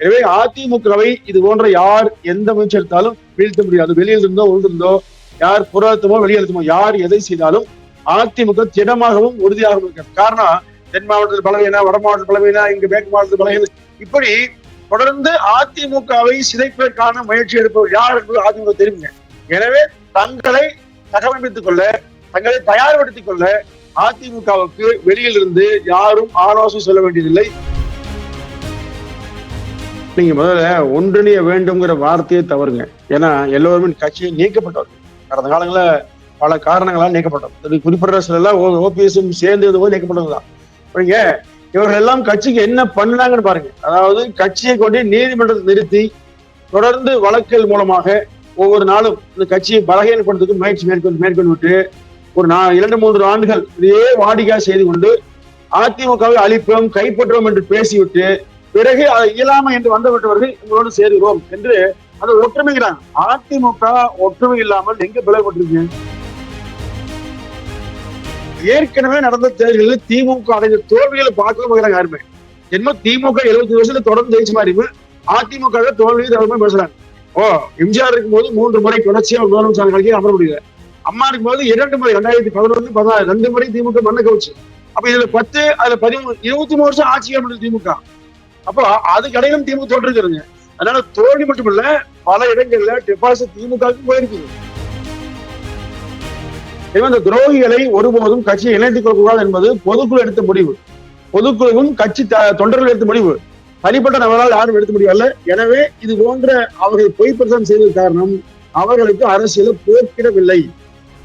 எனவே அதிமுகவை இது போன்ற யார் எந்த முயற்சி எடுத்தாலும் வீழ்த்த முடியாது. வெளியில் இருந்தோ உள்ந்திருந்தோ யார் புறத்துமோ வெளியெழுத்தமோ யார் எதை செய்தாலும் அதிமுக திடமாகவும் உறுதியாகவும் இருக்கிறது காரணம் தென் மாவட்டத்தில் பலவீனா வட மாவட்டத்தில் பலவீனா இங்க மேற்கு மாவட்டத்தில் பலவீனா. இப்படி தொடர்ந்து அதிமுகவை சிதைப்பதற்கான முயற்சி எடுப்பவர் யார் என்பது அதிமுக தெரியுங்க எனவே தங்களை தகவமைத்துக் கொள்ள தங்களை தயார்படுத்திக் கொள்ள அதிமுகவுக்கு வெளியில் இருந்து யாரும் ஆலோசனை சொல்ல வேண்டியதில்லை. நீங்க முதல்ல ஒன்றிணைய வேண்டும்ங்கிற வார்த்தையே தவறுங்க. ஏன்னா எல்லோருமே கட்சியை நீக்கப்பட்டவர் கடந்த காலங்களில் பல காரணங்களால் நீக்கப்பட்டவர் குறிப்பிட்ட சில ஓபிஎஸும் சேர்ந்து போது நீக்கப்பட்டவங்க தான். நீங்க இவர்கள் எல்லாம் கட்சிக்கு என்ன பண்ணாங்கன்னு பாருங்க. அதாவது கட்சியை கொண்டு நீதிமன்றத்தை நிறுத்தி தொடர்ந்து வழக்குகள் மூலமாக ஒவ்வொரு நாளும் இந்த கட்சியை பலகீனப்படுத்துக்கு முயற்சி மேற்கொண்டு மேற்கொண்டு விட்டு ஒரு நா இரண்டு மூன்று ஆண்டுகள் இதே வாடிக்கையாக செய்து கொண்டு அதிமுகவை அழிப்போம் கைப்பற்றுவோம் என்று பேசிவிட்டு பிறகு இயலாமை என்று வந்துவிட்டவர்கள் உங்களோடு சேருகிறோம் என்று அந்த ஒற்றுமைகிறாங்க அதிமுக ஒற்றுமை இல்லாமல் எங்க பிளவுபட்டிருக்கு ஏற்கனவே நடந்த தேர்தலில் திமுக அடைந்த தோல்விகளை பார்க்க போகிறாங்க யாருமே. என்ன திமுக எழுபத்தி வருஷத்துல தொடர்ந்து ஜெயிச்ச மாதிரி அதிமுக தோல்வி தொடர்பு பேசுறாங்க. ஓ எம்ஜிஆர் இருக்கும் போது மூன்று முறை தொடர்ச்சியா முதலமைச்சர் கட்சியை அமர முடியல. அம்மா இருக்கும் போது இரண்டு முறை ரெண்டாயிரத்தி பதினொன்று பதினாறு ரெண்டு முறை திமுக மண்ணை கவுச்சு. அப்ப இதுல பத்து அதுல பதிமூணு இருபத்தி மூணு வருஷம் ஆட்சி திமுக. அப்போ அதுக்கு இடையிலும் திமுக தோற்றுருக்குதுங்க அதனால தோல்வி மட்டுமில்ல பல இடங்கள்ல டெபாசிட் திமுகவுக்கு போயிருக்குது. இந்த துரோகிகளை ஒருபோதும் கட்சியை இணைத்துக் கொள்ளக்கூடாது என்பது பொதுக்குழு எடுத்த முடிவு. பொதுக்குழுவும் கட்சி தொண்டர்கள் எடுத்த முடிவு. தனிப்பட்ட நபரால் யாரும் எடுத்த முடியல எனவே இது போன்ற அவர்கள் பொய் பிரச்சாரம் செய்தது காரணம் அவர்களுக்கு அரசியல போக்கிடவில்லை.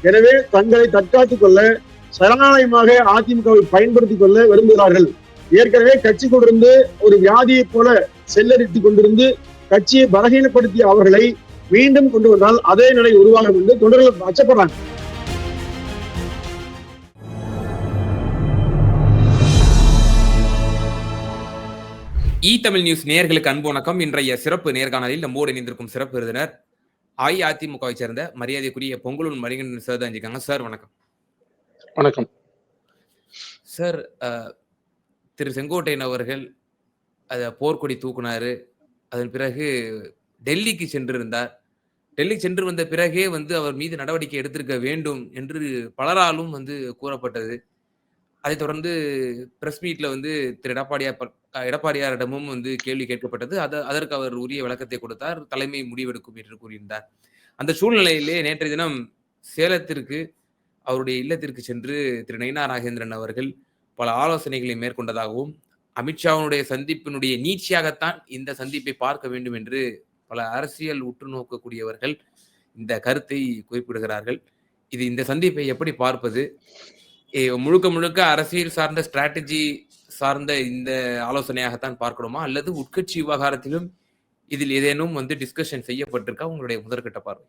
எனவே தங்களை தற்காத்துக் கொள்ள சரணாலயமாக அதிமுகவை பயன்படுத்திக் கொள்ள விரும்புகிறார்கள். ஏற்கனவே கட்சி கொண்டிருந்து ஒரு வியாதியை போல செல்லரித்துக் கொண்டிருந்து கட்சியை பலகீனப்படுத்திய அவர்களை மீண்டும் கொண்டு வந்தால் அதே நிலை உருவாகும் என்று தொண்டர்கள் அச்சப்படுறாங்க. இ தமிழ் நியூஸ் நேயர்களுக்கு அன்பு வணக்கம். இன்றைய சிறப்பு நேர்காணலில் நம்மோடு இணைந்திருக்கும் சிறப்பு விருந்தினர் அஇஅதிமுகவை சேர்ந்த மரியாதைக்குரிய பொங்கலூர் மணிகண்டன் சார் தான் இருக்காங்க. சார் வணக்கம். வணக்கம். சார் திரு செங்கோட்டையன் அவர்கள் அதை போர்க்கொடி தூக்குனாரு. அதன் பிறகு டெல்லிக்கு சென்றிருந்தார். டெல்லி சென்று வந்த பிறகே வந்து அவர் மீது நடவடிக்கை எடுத்திருக்க வேண்டும் என்று பலராலும் வந்து கூறப்பட்டது. அதைத் தொடர்ந்து பிரஸ் மீட்ல வந்து திரு எடப்பாடியார் எடப்பாடியாரிடமும் வந்து கேள்வி கேட்கப்பட்டது. அது அதற்கு அவர் உரிய விளக்கத்தை கொடுத்தார். தலைமை முடிவெடுக்கும் என்று கூறியிருந்தார். அந்த சூழ்நிலையிலே நேற்றைய தினம் சேலத்திற்கு அவருடைய இல்லத்திற்கு சென்று திரு நயினா நாகேந்திரன் அவர்கள் பல ஆலோசனைகளை மேற்கொண்டதாகவும் அமித்ஷாவினுடைய சந்திப்பினுடைய நீட்சியாகத்தான் இந்த சந்திப்பை பார்க்க வேண்டும் என்று பல அரசியல் உற்று நோக்கக்கூடியவர்கள் இந்த கருத்தை குறிப்பிடுகிறார்கள். இது இந்த சந்திப்பை எப்படி பார்ப்பது? முழுக்க முழுக்க அரசியல் சார்ந்த ஸ்ட்ராட்டஜி சார்ந்த இந்த ஆலோசனையாகத்தான் பார்க்கணுமா? அல்லது உட்கட்சி விவகாரத்திலும் இதில் ஏதேனும் வந்து டிஸ்கஷன் செய்யப்பட்டிருக்கா? உங்களுடைய முதற்கட்ட பார்வை.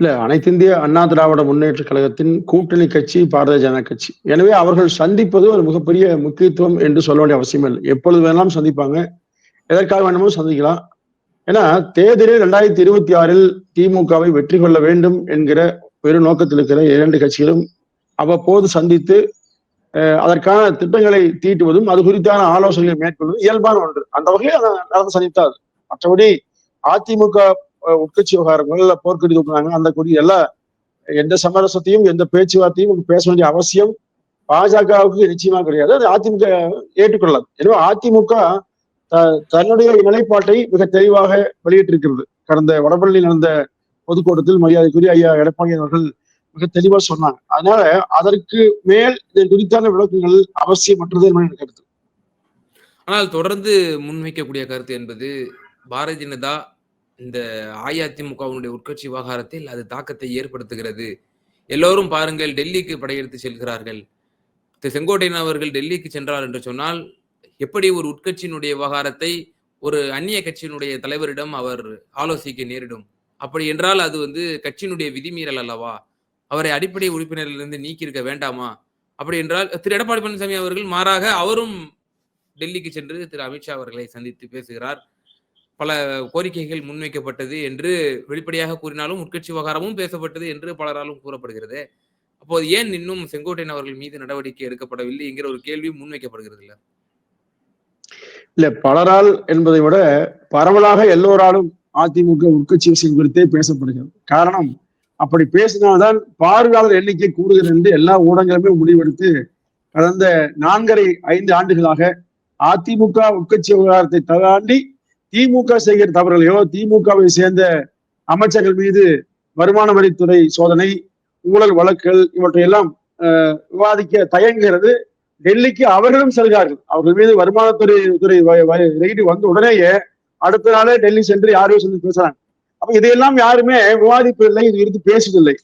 இல்ல அனைத்து இந்திய அண்ணா திராவிட முன்னேற்ற கழகத்தின் கூட்டணி கட்சி பாரதிய ஜனதா கட்சி. எனவே அவர்கள் சந்திப்பது ஒரு மிகப்பெரிய முக்கியத்துவம் என்று சொல்ல வேண்டிய அவசியம் இல்லை. எப்பொழுது வேணாலும் சந்திப்பாங்க. எதற்காக வேணுமோ சந்திக்கலாம். ஏன்னா தேர்தலில் ரெண்டாயிரத்தி இருபத்தி ஆறில் திமுகவை வெற்றி கொள்ள வேண்டும் என்கிற பெரு நோக்கத்தில் இருக்கிற இரண்டு கட்சிகளும் அவ்வப்போது சந்தித்து அதற்கான திட்டங்களை தீட்டுவதும் அது குறித்தான ஆலோசனைகளை மேற்கொள்வதும் இயல்பான ஒன்று. அந்த வகையில் நடந்து சந்தித்தாது மற்றபடி அதிமுக உட்கட்சி விவகாரங்கள் போர்க்கடி தூக்குனாங்க அந்த கொடி எல்லாம் எந்த சமரசத்தையும் எந்த பேச்சுவார்த்தையும் பேச வேண்டிய அவசியம் பாஜகவுக்கு நிச்சயமா கிடையாது. அது அதிமுக ஏற்றுக்கொள்ளாது எனவே அதிமுக தன்னுடைய நிலைப்பாட்டை மிக தெளிவாக வெளியிட்டிருக்கிறது. கடந்த வடபள்ளி நடந்த பொதுக்கூட்டத்தில் மரியாதைக்குரிய ஐயா எடப்பாடி அவர்கள் மிக தெளிவா சொன்னாங்க. அதனால அதற்கு மேல் இதன் குறித்தான விளக்கங்கள் அவசியமற்றது என கருத்து. ஆனால் தொடர்ந்து முன்வைக்கக்கூடிய கருத்து என்பது பாரதிய ஜனதா இந்த அஇஅதிமுகவினுடைய உட்கட்சி விவகாரத்தில் அது தாக்கத்தை ஏற்படுத்துகிறது. எல்லோரும் பாருங்கள் டெல்லிக்கு படையெடுத்து செல்கிறார்கள். திரு செங்கோட்டையன் அவர்கள் டெல்லிக்கு சென்றார் என்று சொன்னால் எப்படி ஒரு உட்கட்சியினுடைய விவகாரத்தை ஒரு அந்நிய கட்சியினுடைய தலைவரிடம் அவர் ஆலோசிக்க நேரிடும்? அப்படி என்றால் அது வந்து கட்சியினுடைய விதிமீறல் அல்லவா? அவரை அடிப்படை உறுப்பினரிலிருந்து நீக்கியிருக்க வேண்டாமா? அப்படி என்றால் திரு எடப்பாடி பழனிசாமி அவர்கள் மாறாக அவரும் டெல்லிக்கு சென்று திரு அமித்ஷா அவர்களை சந்தித்து பேசுகிறார். பல கோரிக்கைகள் முன்வைக்கப்பட்டது என்று வெளிப்படையாக கூறினாலும் உட்கட்சி விவகாரமும் பேசப்பட்டது என்று பலராலும் கூறப்படுகிறது. அப்போது ஏன் இன்னும் செங்கோட்டையன் அவர்கள் மீது நடவடிக்கை எடுக்கப்படவில்லை என்கிற ஒரு கேள்வி முன்வைக்கப்படுகிறது இல்ல? இல்ல பலரால் என்பதை விட பரவலாக எல்லோராலும் அதிமுக உட்கட்சி விஷயம் குறித்தே பேசப்படுகிறது. காரணம் அப்படி பேசினால்தான் பார்வையாளர் எண்ணிக்கை கூடுகிறது என்று எல்லா ஊடகங்களுமே முடிவெடுத்து கடந்த நான்கரை ஐந்து ஆண்டுகளாக அதிமுக உட்கட்சி விவகாரத்தை தாண்டி திமுக செய்கிற தவறுகளையோ திமுகவை சேர்ந்த அமைச்சர்கள் மீது வருமான வரித்துறை சோதனை ஊழல் வழக்குகள் இவற்றையெல்லாம் அஹ், விவாதிக்க தயங்குகிறது. டெல்லிக்கு அவர்களும் செல்கிறார்கள். அவர்கள் மீது வருமானத்துறை துறை ரெய்டு வந்த உடனேயே அடுத்த நாளே டெல்லி சென்று யாரையும் சொல்லி பேசுறாங்க. அப்ப இதையெல்லாம் யாருமே விவாதிப்பதில்லை இது குறித்து பேசுவதில்லை.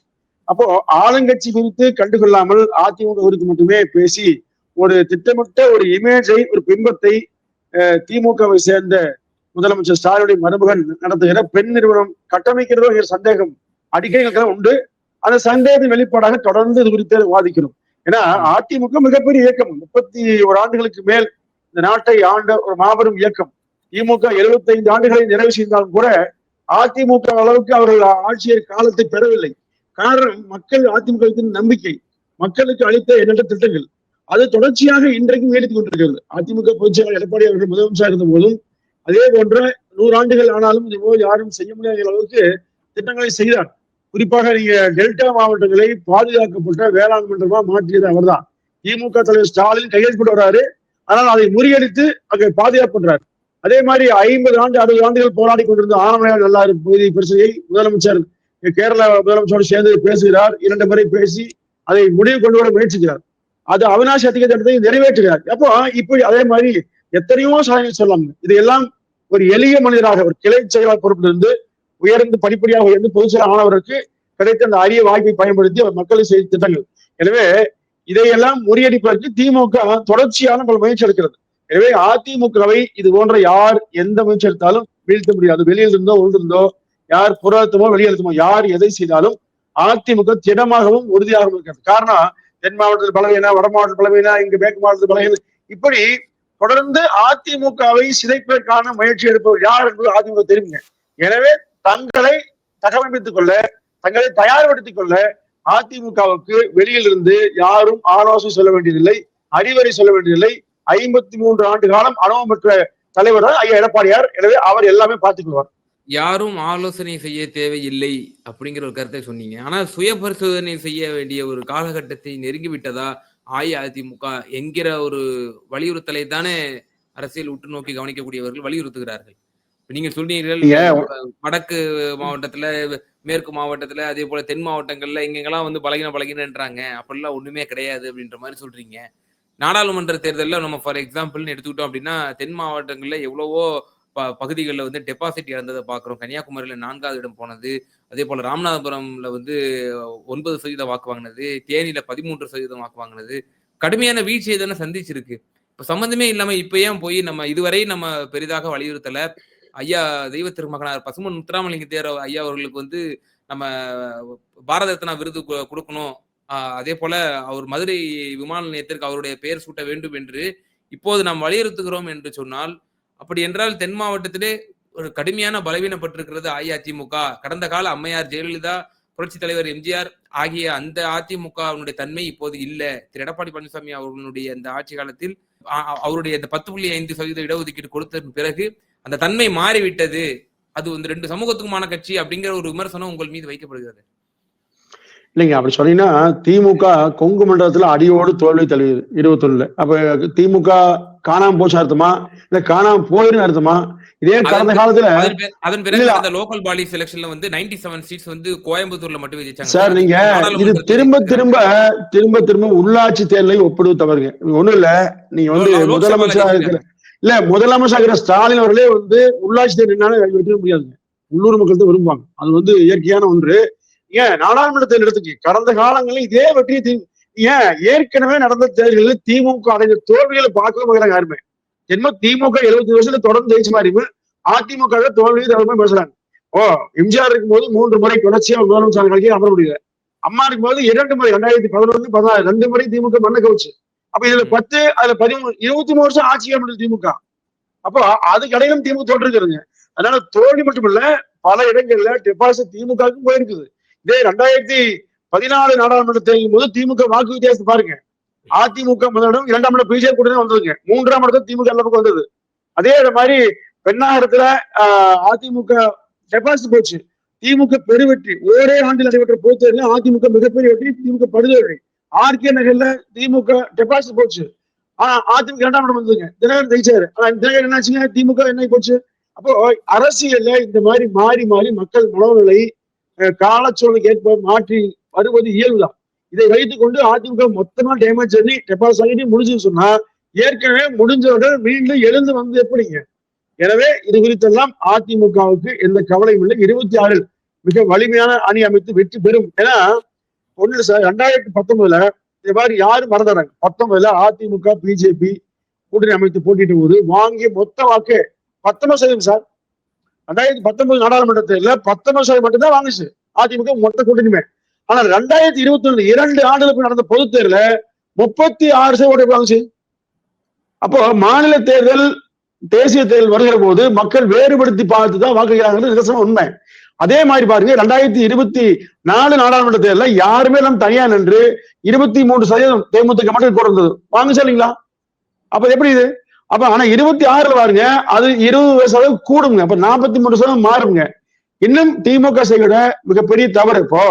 அப்போ ஆளுங்கட்சி குறித்து கண்டுகொள்ளாமல் அதிமுக குறித்து மட்டுமே பேசி ஒரு திட்டமிட்ட ஒரு இமேஜை ஒரு பிம்பத்தை அஹ், திமுகவை சேர்ந்த முதலமைச்சர் ஸ்டாலினுடைய மருமகன் நடத்துகிற பெண் நிறுவனம் கட்டமைக்கிறதோ சந்தேகம். அடிக்கடி உண்டு. அந்த சந்தேகத்தின் வெளிப்பாடாக தொடர்ந்து இது குறித்து வாதிக்கிறோம் ஏன்னா அதிமுக மிகப்பெரிய இயக்கம். முப்பத்தி ஒரு ஆண்டுகளுக்கு மேல் இந்த நாட்டை ஆண்ட ஒரு மாபெரும் இயக்கம். திமுக 75 ஆண்டுகளை நிறைவு செய்தாலும் கூட அதிமுக அளவுக்கு அவர்கள் ஆட்சியை காலத்தை பெறவில்லை. காரணம் மக்கள் அதிமுக நம்பிக்கை. மக்களுக்கு அளித்த எண்ணற்ற திட்டங்கள். அது தொடர்ச்சியாக இன்றைக்கும் நீடித்துக் கொண்டிருக்கிறது. அதிமுக பொதுச்செயலாளர் எடப்பாடி அவர்கள் முதலமைச்சர் இருந்த போதும் அதே போன்ற நூறாண்டுகள் ஆனாலும் இது போல் யாரும் செய்ய முடியாத அளவுக்கு திட்டங்களை செய்தார். குறிப்பாக நீங்க டெல்டா மாவட்டங்களை பாதுகாக்கப்பட்ட வேளாண் மன்றமா மாற்றியது அவர்தான். திமுக தலைவர் ஸ்டாலின் கையெழுத்து வர்றாரு. ஆனால் அதை முறியடித்து அங்கே பாதுகாப்பு பண்றாரு. அதே மாதிரி ஐம்பது ஆண்டு அறுபது ஆண்டுகள் போராடி கொண்டிருந்த ஆனமலையார் நல்லாறு பகுதி பிரச்சனையை முதலமைச்சர் கேரள முதலமைச்சரோடு சேர்ந்து பேசுகிறார். இரண்டு முறை பேசி அதை முடிவு கொண்டு வர முயற்சிக்கிறார். அது அவினாசி அதிக திட்டத்தை நிறைவேற்றுகிறார். அப்போ இப்படி அதே மாதிரி எத்தனையோ சாதனை சொல்லலாம். இதையெல்லாம் ஒரு எளிய மனிதராக ஒரு கிளை செயலாளர் பொறுப்பிலிருந்து உயர்ந்து படிப்படியாக உயர்ந்து பொதுச்செயலாளர் ஆனவருக்கு கிடைத்த அந்த அரிய வாய்ப்பை பயன்படுத்தி அவர் மக்களை செய்த திட்டங்கள். எனவே இதையெல்லாம் முறியடிப்பதற்கு திமுக தொடர்ச்சியான பல முயற்சி எடுக்கிறது. எனவே அதிமுகவை இது போன்ற யார் எந்த முயற்சி எடுத்தாலும் வீழ்த்த முடியாது. வெளியில் இருந்தோ உள்இருந்தோ யார் புறத்தமோ வெளியெழுத்தமோ யார் எதை செய்தாலும் அதிமுக திடமாகவும் உறுதியாகவும் இருக்கிறது. காரணம் தென் மாவட்டத்தில் பலவீனா வட மாவட்டத்தில் பலவீனா இங்க மேற்கு மாவட்டத்தில் பலவீனா இப்படி தொடர்ந்து அதிமுகவை சிதைப்பதற்கான முயற்சி எடுப்பவர் யார் என்பது அதிமுக தெரியுங்க எனவே தங்களை தகவமைத்துக் கொள்ள தங்களை தயார்படுத்திக் கொள்ள அதிமுகவுக்கு வெளியில் இருந்து யாரும் ஆலோசனை சொல்ல வேண்டியதில்லை அறிவுரை சொல்ல வேண்டியதில்லை. ஐம்பத்தி மூன்று ஆண்டு காலம் அனுபவம் பெற்ற தலைவர் தான் ஐயா எடப்பாடியார். எனவே அவர் எல்லாமே பார்த்துக்கொள்வார் யாரும் ஆலோசனை செய்ய தேவையில்லை அப்படிங்கிற ஒரு கருத்தை சொன்னீங்க. ஆனா சுய பரிசோதனை செய்ய வேண்டிய ஒரு காலகட்டத்தை நெருங்கிவிட்டதா அஇஅதிமுக என்கிற ஒரு வலியுறுத்தலை தானே அரசியல் உற்று நோக்கி கவனிக்கக்கூடியவர்கள் வலியுறுத்துகிறார்கள். நீங்க சொன்னீர்கள் ஏன் வடக்கு மாவட்டத்துல மேற்கு மாவட்டத்துல அதே போல தென் மாவட்டங்கள்ல எங்கெங்கெல்லாம் வந்து பலகின பலகினன்றாங்க. அப்படிலாம் ஒண்ணுமே கிடையாது அப்படின்ற மாதிரி சொல்றீங்க. நாடாளுமன்ற தேர்தலில் நம்ம ஃபார் எக்ஸாம்பிள்னு எடுத்துக்கிட்டோம் அப்படின்னா தென் மாவட்டங்கள்ல எவ்வளவோ ப பகுதிகளில் வந்து டெபாசிட் இழந்ததை பார்க்குறோம். கன்னியாகுமரியில் நான்காவது இடம் போனது. அதே போல் ராமநாதபுரம்ல வந்து ஒன்பது சதவீதம் வாக்கு வாங்கினது. தேனியில் பதிமூன்று சதவீதம் வாக்கு வாங்கினது. கடுமையான வீழ்ச்சியை தானே சந்திச்சிருக்கு. இப்போ சம்மந்தமே இல்லாமல் இப்போ ஏன் போய் நம்ம இதுவரை நம்ம பெரிதாக வலியுறுத்தலை? ஐயா தெய்வ திருமகனார் பசுமன் முத்துராமலிங்க தேர் ஐயா அவர்களுக்கு வந்து நம்ம பாரத ரத்னா விருது கொடுக்கணும். அதே போல அவர் மதுரை விமான நிலையத்திற்கு அவருடைய பெயர் சூட்ட வேண்டும் என்று இப்போது நாம் வலியுறுத்துகிறோம் என்று சொன்னால் அப்படி என்றால் தென் மாவட்டத்திலே ஒரு கடுமையான பலவீனப்பட்டிருக்கிறது அஇஅதிமுக. கடந்த கால அம்மையார் ஜெயலலிதா புரட்சி தலைவர் எம்ஜிஆர் ஆகிய அந்த அதிமுகவினுடைய தன்மை இப்போது இல்ல. திரு. எடப்பாடி பழனிசாமி அவர்களுடைய அந்த ஆட்சி காலத்தில் அவருடைய அந்த பத்து புள்ளி ஐந்து சதவீத இடஒதுக்கீடு கொடுத்த பிறகு அந்த தன்மை மாறிவிட்டது. அது வந்து ரெண்டு சமூகத்துக்குமான கட்சி அப்படிங்கிற ஒரு விமர்சனம் உங்கள் மீது வைக்கப்படுகிறது. இல்லைங்க அப்படி சொன்னீங்கன்னா திமுக கொங்கு மண்டலத்துல அடியோடு தோல்வி தழுவியது. இருபத்தொன்னுல. அப்ப திமுக காணாம போச்சு அர்த்தமா? இல்ல காணாம போயிருந்து அர்த்தமா? இதே கடந்த காலத்துல அதன் பிற- அதன் பிறகு. அந்த லோக்கல் பாடி செலக்ஷன்ல வந்து 97 செவன் சீட்ஸ் வந்து கோயம்புத்தூர்ல மட்டும் விஜயிச்சாங்க சார் நீங்க இது திரும்ப திரும்ப திரும்ப திரும்ப உள்ளாட்சி தேர்தலை ஒப்பிடுவது தவறுங்க. ஒண்ணும் இல்ல. நீங்க வந்து லோக்சபால முதலமைச்சரா இருக்கிற. இல்ல முதலமைச்சரா இருக்கிற ஸ்டாலின் அவர்களே வந்து உள்ளாட்சி தேர்தல் வெற்றி முடியாதுங்க உள்ளூர் மக்கள் தான் விரும்புவாங்க. அது வந்து இயற்கையான ஒன்று. ஏன் நாடாளுமன்ற தேர்தல் எடுத்துக்கு கடந்த காலங்களில் இதே வெற்றி தி- ஏன்? ஏற்கனவே நடந்த தேர்தலில் திமுக அடைந்த தோல்விகளை பார்க்கவே மாட்டாங்க யாருமே? என்ன திமுக எழுபத்தி வருஷத்துல தொடர்ந்து ஜெயிச்ச மாதிரி அதிமுக தோல்வி தவிர பேசுறாங்க ஓ எம்ஜிஆர் இருக்கும்போது மூன்று முறை தொடர்ச்சியா முதலமைச்சர் கட்சியை அமர முடியல. அம்மா இருக்கும்போது இரண்டு முறை ரெண்டாயிரத்தி பதினொன்று பதினாறு ரெண்டு முறை திமுக மண்ணை கவுச்சு. அப்ப இதுல பத்து அதுல பதிமூணு இருபத்தி மூணு வருஷம் ஆட்சி அமைச்சர் திமுக. அப்போ அதுக்கு இடையிலும் திமுக தோற்றுருக்குதுங்க. அதனால தோல்வி மட்டுமல்ல பல இடங்கள்ல டெபாசிட் திமுகவுக்கும் போயிருக்குது. இதே ரெண்டாயிரத்தி பதினாலு நாடாளுமன்ற தேர்தலின் போது திமுக வாக்கு வித்தியாசத்தை பாருங்க. அதிமுக முதலிடம் இரண்டாம் இடம் பிஜேபி கூட வந்ததுங்க. மூன்றாம் இடத்துல திமுக எல்லா பக்கம் வந்தது. அதே மாதிரி பெண்ணாகரத்துல அதிமுக டெபாசிட் போச்சு. திமுக பெருவெற்றி ஒரே ஆண்டில் நடைபெற்ற பொதுத்தேர்தலில் அதிமுக மிகப்பெரிய வெற்றி திமுக படுதோல்வி ஆர்கே நகர்ல திமுக டெபாசிட் போச்சு. ஆனா அதிமுக இரண்டாம் இடம் வந்ததுங்க. தினகரன் ஜெயிச்சாரு. ஆனா தினகரன் என்னாச்சுங்க திமுக என்ன போச்சு? அப்போ அரசியல்ல இந்த மாதிரி மாறி மாறி மக்கள் மனோநிலை காலச்சூழலுக்கு ஏற்ப மாற்றி வருவது இயல்புதான். இதை வைத்துக் கொண்டு அதிமுக மொத்தமா டேமேஜ் பண்ணி டெபாசிட் ஆகிட்டு முடிஞ்சுன்னு சொன்னா ஏற்கனவே முடிஞ்சவுடன் மீண்டும் எழுந்து வந்து எப்படிங்க? எனவே இது குறித்தெல்லாம் அதிமுகவுக்கு எந்த கவலையும் இல்லை. இருபத்தி ஆறில் மிக வலிமையான அணி அமைத்து வெற்றி பெறும். ஏன்னா ஒண்ணு சார் ரெண்டாயிரத்தி பத்தொன்பதுல இந்த மாதிரி யாரும் மறந்துறாங்க. பத்தொன்பதுல அதிமுக பிஜேபி கூட்டணி அமைத்து போட்டிட்டு போது வாங்கிய மொத்த வாக்கு பத்தொன்பது சதவீதம் சார். ரெண்டாயிரத்தி பத்தொன்பது நாடாளுமன்ற தேர்தல பத்தொன்பது சதவீதம் மட்டும்தான் வாங்குச்சு. அதிமுக மொத்த கூட்டணியுமே. ஆனா ரெண்டாயிரத்தி இருபத்தி ஒண்ணு இரண்டு ஆண்டுகளுக்கு நடந்த பொது தேர்தல முப்பத்தி ஆறு சதவீதம் வாங்குச்சு. அப்போ மாநில தேர்தல் தேசிய தேர்தல் வருகிற போது மக்கள் வேறுபடுத்தி பார்த்து தான் வாக்குகிறாங்கிறது நிதர்சனம் உண்மை. அதே மாதிரி பாருங்க ரெண்டாயிரத்தி இருபத்தி நாலு நாடாளுமன்ற தேர்தல யாருமே நம்ம தனியா நின்று இருபத்தி மூன்று சதவீதம் தேமுதிக மட்டும் கொடுத்தது வாங்குச்சா இல்லைங்களா? அப்ப எப்படி இது? அப்ப ஆனா இருபத்தி ஆறுல பாருங்க அது இருபது சதவீதம் கூடுங்க. அப்ப நாற்பத்தி மூணு சதவீதம் மாறுங்க. இன்னும் திமுக செய்கிற மிகப்பெரிய தவறு இப்போ.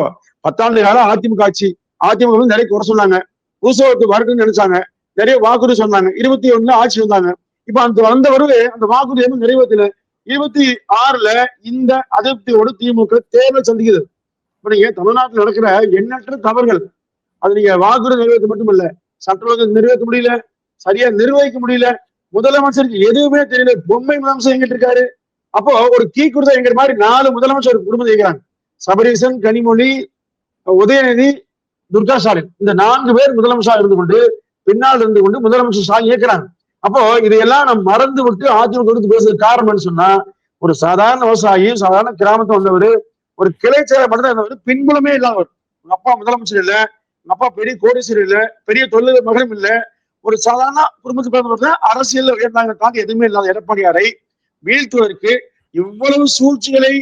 பத்தாண்டு காலம் அதிமுக ஆட்சி. அதிமுக வந்து நிறைய குறை சொன்னாங்க. பூசவத்து வரட்டும்னு நினைச்சாங்க. நிறைய வாக்குறுதி சொன்னாங்க. இருபத்தி ஒண்ணுல ஆட்சி வந்தாங்க. இப்ப அந்த வந்தவரு அந்த வாக்குறுதி வந்து நிறைவேற்றல. இருபத்தி ஆறுல இந்த அதிருப்தியோடு திமுக தேர்தல் சந்திக்குது. இப்ப நீங்க தமிழ்நாட்டில் நடக்கிற எண்ணற்ற தவறுகள் அது நீங்க வாக்குறுதி நிறைவேற்ற மட்டும் இல்ல சட்ட ஒழுங்கு நிறைவேற்ற முடியல சரியா நிர்வகிக்க முடியல முதலமைச்சருக்கு எதுவுமே தெரியல பொம்மை முதலமைச்சர் எங்கிட்டு இருக்காரு? அப்போ ஒரு கீ கொடுத்தா எங்கிற மாதிரி நாலு முதலமைச்சர் குடும்பம் செய்கிறாங்க சபரீசன் கனிமொழி உதயநிதி துர்கா ஸ்டாலின். இந்த நான்கு பேர் முதலமைச்சராக இருந்து கொண்டு பின்னால் இருந்து கொண்டு முதலமைச்சர் ஸ்டாலின் இயக்குறாங்க. அப்போ இதையெல்லாம் நம்ம மறந்து விட்டு அதிமுக கொடுத்து பேசுறது காரணம்னு சொன்னா ஒரு சாதாரண விவசாயி சாதாரண கிராமத்தை வந்தவர் ஒரு கிளை செயலர் மட்டும் தான் இருந்தவர் பின்புலமே இல்லாதவர். உங்க அப்பா முதலமைச்சர் இல்ல உங்க அப்பா பெரிய கோடீஸ்வரர் இல்ல பெரிய தொழில் மகனும் இல்ல. ஒரு சாதாரண குடும்பத்துக்கு பிறந்தவர் தான் அரசியல் உயர்ந்தாங்க தாங்க எதுவுமே இல்லாத எடப்பாடியாரை வீழ்த்துவதற்கு இவ்வளவு சூழ்ச்சிகளை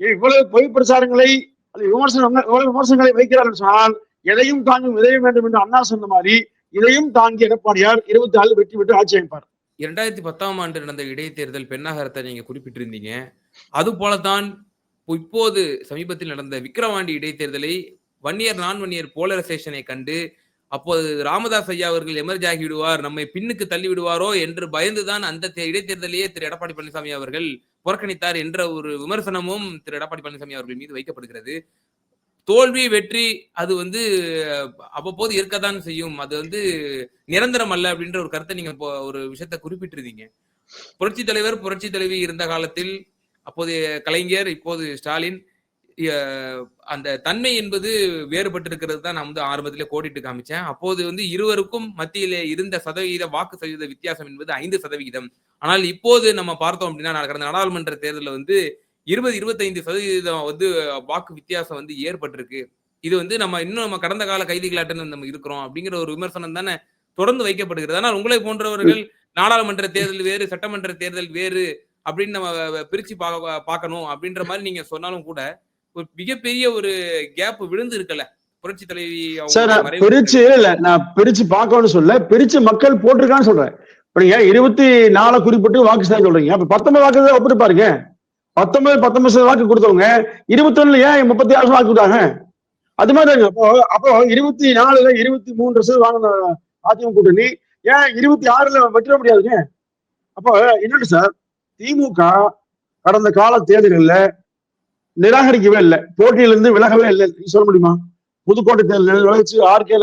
இவ்வளவு பொய் பிரச்சாரங்களை அல்லது விமர்சனம் இவ்வளவு விமர்சனங்களை வைக்கிறார்கள் சொன்னால் எதையும் தாங்கும் விதைய வேண்டும் என்று அண்ணா சொன்ன மாதிரி இதையும் தாங்கி எடப்பாடியார் இருபத்தி நாலு வெற்றி பெற்று ஆட்சி அமைப்பார். இரண்டாயிரத்தி பத்தாம் ஆண்டு நடந்த இடைத்தேர்தல் பெண்ணாகரத்தை நீங்க குறிப்பிட்டிருந்தீங்க. அது போலதான் இப்போது சமீபத்தில் நடந்த விக்கிரவாண்டி இடைத்தேர்தலை வன்னியர் நான் வன்னியர் போலரைசேஷனை கண்டு அப்போது ராமதாஸ் ஐயா அவர்கள் எமர்ஜ் ஆகி விடுவார் நம்மை பின்னுக்கு தள்ளி விடுவாரோ என்று பயந்துதான் அந்த இடைத்தேர்தலையே திரு எடப்பாடி பழனிசாமி அவர்கள் புறக்கணித்தார் என்ற ஒரு விமர்சனமும் திரு எடப்பாடி பழனிசாமி அவர்கள் மீது வைக்கப்படுகிறது. தோல்வி வெற்றி அது வந்து அவ்வப்போது இருக்கத்தான் செய்யும். அது வந்து நிரந்தரம் அல்ல அப்படின்ற ஒரு கருத்தை நீங்க ஒரு விஷயத்த குறிப்பிட்டிருந்தீங்க. புரட்சி தலைவர் புரட்சி தலைவி இருந்த காலத்தில் அப்போதைய கலைஞர் இப்போது ஸ்டாலின் அந்த தன்மை என்பது வேறுபட்டிருக்கிறது தான் நான் வந்து ஆரம்பத்திலே கோடிட்டு காமிச்சேன். அப்போது வந்து இருவருக்கும் மத்தியிலே இருந்த சதவீத வாக்கு சதவீத வித்தியாசம் என்பது ஐந்து சதவிகிதம் ஆனால் இப்போது நம்ம பார்த்தோம் அப்படின்னா நான் கடந்த நாடாளுமன்ற தேர்தலில் வந்து இருபது இருபத்தைந்து சதவீதம் வந்து வாக்கு வித்தியாசம் வந்து ஏற்பட்டிருக்கு. இது வந்து நம்ம இன்னும் நம்ம கடந்த கால கைதிகளாட்டம் நம்ம இருக்கிறோம் அப்படிங்கிற ஒரு விமர்சனம் தானே தொடர்ந்து வைக்கப்படுகிறது. ஆனால் உங்களை போன்றவர்கள் நாடாளுமன்ற தேர்தல் வேறு சட்டமன்ற தேர்தல் வேறு அப்படின்னு நம்ம பிரிச்சு பார்க்கணும் அப்படின்ற மாதிரி நீங்க சொன்னாலும் கூட ஒரு மிகப்பெரிய ஒரு கேப் விழுந்து இருக்கல. புரட்சி தலைவி பிரிச்சு இல்ல நான் பிரிச்சு பார்க்கணும்னு சொல்ல பிரிச்சு மக்கள் போட்டிருக்கான்னு சொல்றேன். இப்ப நீங்க இருபத்தி நாலு குறிப்பிட்டு வாக்கு சார் சொல்றீங்க. அப்ப பத்தொன்பது வாக்கு தான் ஒப்பிட்டு பாருங்க. பத்தொன்பது பத்தொன்பது சதவீதம் வாக்கு கொடுத்தவங்க இருபத்தி ஒண்ணுல ஏன் முப்பத்தி ஆறு வாக்கு கொடுத்தாங்க? அது மாதிரி. அப்போ அப்போ இருபத்தி நாலுல இருபத்தி மூன்று சதவீதம் வாங்கின அதிமுக கூட்டணி ஏன் இருபத்தி ஆறுல வெற்றிட முடியாதுங்க? அப்போ என்னன்னு சார் திமுக கடந்த கால தேர்தல்கள்ல நிராகரிக்கவே இல்லை. போட்டியிலிருந்து விலகவே இல்லை. சொல்ல முடியுமா? புதுக்கோட்டை தேர்தல் விலகிச்சு ஆர்கே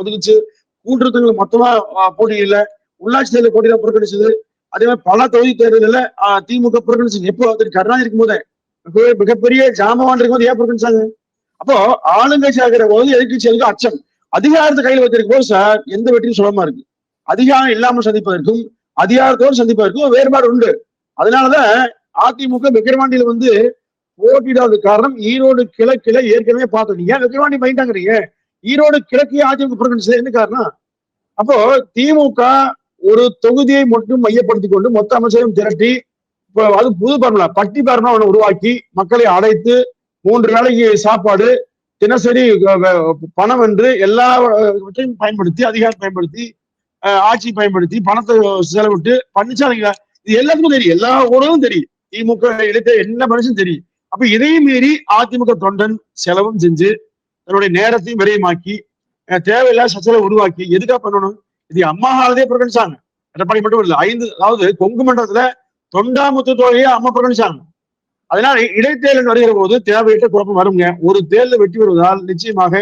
ஒதுக்கிச்சு. கூட்டுறதுக்கு மொத்தமா போட்டி இல்லை. உள்ளாட்சி தேர்தல் போட்டியில புறக்கணிச்சது. அதே மாதிரி பல தொகுதி தேர்தலில் திமுக புறக்கணிச்சு. எப்போ திரு கருணாநிதி இருக்கும் போதே மிகப்பெரிய ஜாமவான் இருக்கும் போது ஏன் புறக்கணிச்சாங்க? அப்போ ஆளுங்கட்சி ஆகிற போது எதிர்கட்சிகளுக்கு அச்சம். அதிகாரத்தை கையில் வைத்திருக்கும் போது சார் எந்த வெற்றியும் சுலமா இருக்கு. அதிகாரம் இல்லாமல் சந்திப்பதற்கும் அதிகாரத்தோடு சந்திப்பதற்கும் வேறுபாடு உண்டு. அதனாலதான் அதிமுக விக்கிரவாண்டியில வந்து ஓட்டிடாத காரணம் ஈரோடு கிழக்கில ஏற்கனவே பார்த்தோம் நீங்க ஏன் விக்கிரவாண்டி பயந்தாங்கிறீங்க ஈரோடு கிழக்கு அதிமுக புறக்கணிச்சது என்ன காரணம்? அப்போ திமுக ஒரு தொகுதியை மட்டும் மையப்படுத்திக் கொண்டு மொத்த அமைச்சரையும் திரட்டி இப்போ அது புது பார்மலா பட்டி பார்மலா ஒன்று உருவாக்கி மக்களை அடைத்து மூன்று நாளைக்கு சாப்பாடு தினசரி பணம் என்று எல்லாவற்றையும் பயன்படுத்தி அதிகாரம் பயன்படுத்தி ஆட்சி பயன்படுத்தி பணத்தை செலவிட்டு பண்ணிச்சாருங்க இது எல்லாத்துக்கும் தெரியும். எல்லா ஊரும் தெரியும். திமுக எடுத்த என்ன மனுஷன் தெரியும். அப்ப இதையும் மீறி அதிமுக தொண்டன் செலவும் செஞ்சு தன்னுடைய நேரத்தையும் விரயமாக்கி தேவையில்லாத சச்சரவை உருவாக்கி எதுக்கா பண்ணணும்? இது அம்மா காலதே புறக்கணிச்சாங்க எடப்பாடி மட்டும் இல்ல ஐந்து அதாவது கொங்கு மண்டலத்துல தொண்டாமுத்து தொகையை அம்மா புறக்கணிச்சாங்க அதனால இடைத்தேர்தல் வருகிற போது தேவையிட்ட குழப்பம் வருங்க. ஒரு தேர்தல் வெற்றி வருவதால் நிச்சயமாக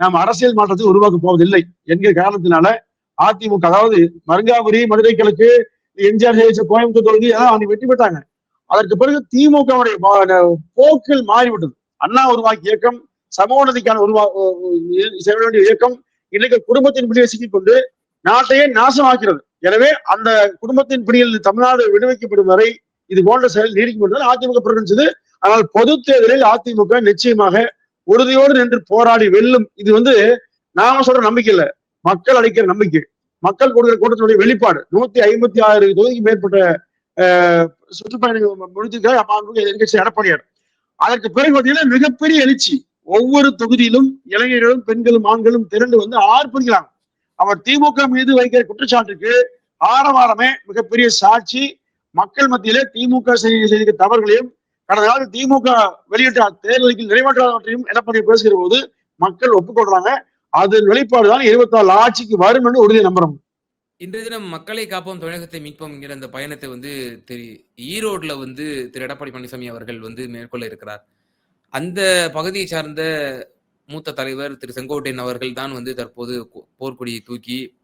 நாம் அரசியல் மாற்றத்தை உருவாக்க போவதில்லை என்கிற காரணத்தினால அதிமுக அதாவது மருங்காபுரி மதுரை கிழக்கு எம்ஜிஆர் ஜெயிச்ச கோயம்புத்தூர் தொகுதி எல்லாம் அவங்க வெற்றி பெற்றாங்க. அதற்கு பிறகு திமுகவுடைய போக்கில் மாறிவிட்டது. அண்ணா உருவாக்கிய இயக்கம் சமோன்னதிக்கான உருவா செய்ய வேண்டிய இயக்கம் இன்னைக்கு குடும்பத்தின் பிடியை சிக்கிக் கொண்டு நாட்டையே நாசமாக்கிறது. எனவே அந்த குடும்பத்தின் பிடியில் தமிழ்நாடு விடுவிக்கப்படும் வரை இது போன்ற செயல் நீடிக்கும் அதிமுக புறக்கணிச்சது ஆனால் பொது தேர்தலில் அதிமுக நிச்சயமாக உறுதியோடு நின்று போராடி வெல்லும். இது வந்து நாம சொல்ற நம்பிக்கை இல்ல. மக்கள் அளிக்கிற நம்பிக்கை. மக்கள் கொடுக்கிற கூட்டத்தினுடைய வெளிப்பாடு. நூத்தி ஐம்பத்தி ஆறு தொகுதிக்கு மேற்பட்ட சுற்றுப்பயணங்கள் முடிஞ்சிருக்காரு அப்ப எதிர்கட்சி எடப்பாடியார் அதற்கு பிறகு பார்த்தீங்கன்னா மிகப்பெரிய எழுச்சி. ஒவ்வொரு தொகுதியிலும் இளைஞர்களும் பெண்களும் ஆண்களும் திரண்டு வந்து ஆர்ப்பரிக்கிறாங்க. அவர் திமுக மீது வைக்கிற குற்றச்சாட்டுக்கு ஆரவாரமே மிகப்பெரிய சாட்சி. மக்கள் மத்தியிலே திமுக செய்திருக்க தவறுகளையும் கடந்த காலத்தில் திமுக வெளியிட்ட தேர்தலுக்கு நிறைவேற்றாதவற்றையும் எடப்பாடி பேசுகிற போது மக்கள் ஒப்புக்கொள்றாங்க. அதன் வெளிப்பாடு தான் இருபத்தி நாலு ஆட்சிக்கு வரும் என்று உறுதியை நம்புறோம். இன்றைய தினம் மக்களை காப்போம் தமிழகத்தை மீட்போம் என்கிற அந்த பயணத்தை வந்து திரு ஈரோட்ல வந்து திரு எடப்பாடி பழனிசாமி அவர்கள் வந்து மேற்கொள்ள இருக்கிறார். அந்த பகுதியை சார்ந்த மூத்த தலைவர் திரு செங்கோட்டையன் அவர்கள் தான் வந்து தற்போது போர்க்கொடியை தூக்கி